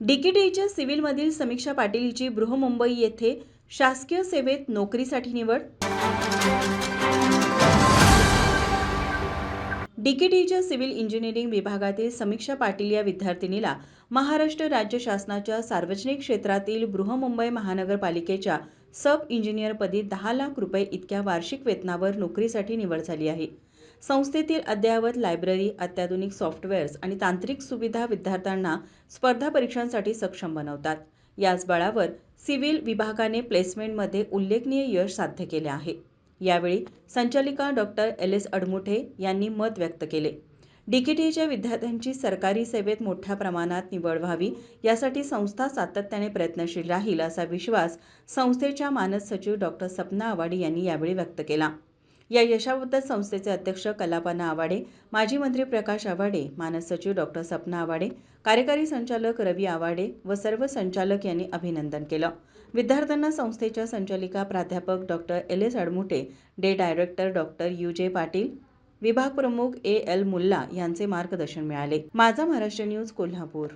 डीकेटीच्या सिव्हिलमधील समीक्षा पाटील हिची बृहमुंबई येथे शासकीय सेवेत नोकरीसाठी निवड. डीकेटीच्या सिव्हिल इंजिनिअरिंग विभागातील समीक्षा पाटील या विद्यार्थिनीला महाराष्ट्र राज्य शासनाच्या सार्वजनिक क्षेत्रातील बृहमुंबई महानगरपालिकेच्या सब इंजिनियरपदी दहा लाख रुपये इतक्या वार्षिक वेतनावर नोकरीसाठी निवड झाली आहे. संस्थेतील अद्ययावत लायब्ररी अत्याधुनिक सॉफ्टवेअर्स आणि तांत्रिक सुविधा विद्यार्थ्यांना स्पर्धा परीक्षांसाठी सक्षम बनवतात. याच बळावर सिव्हिल विभागाने प्लेसमेंटमध्ये उल्लेखनीय यश साध्य केले आहे. यावेळी संचालिका डॉक्टर एल एस अडमुठे यांनी मत व्यक्त केले. डीकेटीच्या विद्यार्थ्यांची सरकारी सेवेत मोठ्या प्रमाणात निवड व्हावी यासाठी संस्था सातत्याने प्रयत्नशील राहील असा विश्वास संस्थेच्या मानस सचिव डॉक्टर सपना आवाडी यांनी यावेळी व्यक्त केला. या यशाबद्दल संस्थेचे अध्यक्ष कलापना आवाडे माजी मंत्री प्रकाश आवाडे मानस सचिव डॉक्टर सपना आवाडे कार्यकारी संचालक रवी आवाडे व सर्व संचालक यांनी अभिनंदन केलं. विद्यार्थ्यांना संस्थेच्या संचालिका प्राध्यापक doctor L. S. Admute day director doctor U. J. Patil विभाग प्रमुख ए. एल. मुल्ला यांचे मार्गदर्शन मिळाले. माझा महाराष्ट्र न्यूज कोल्हापूर.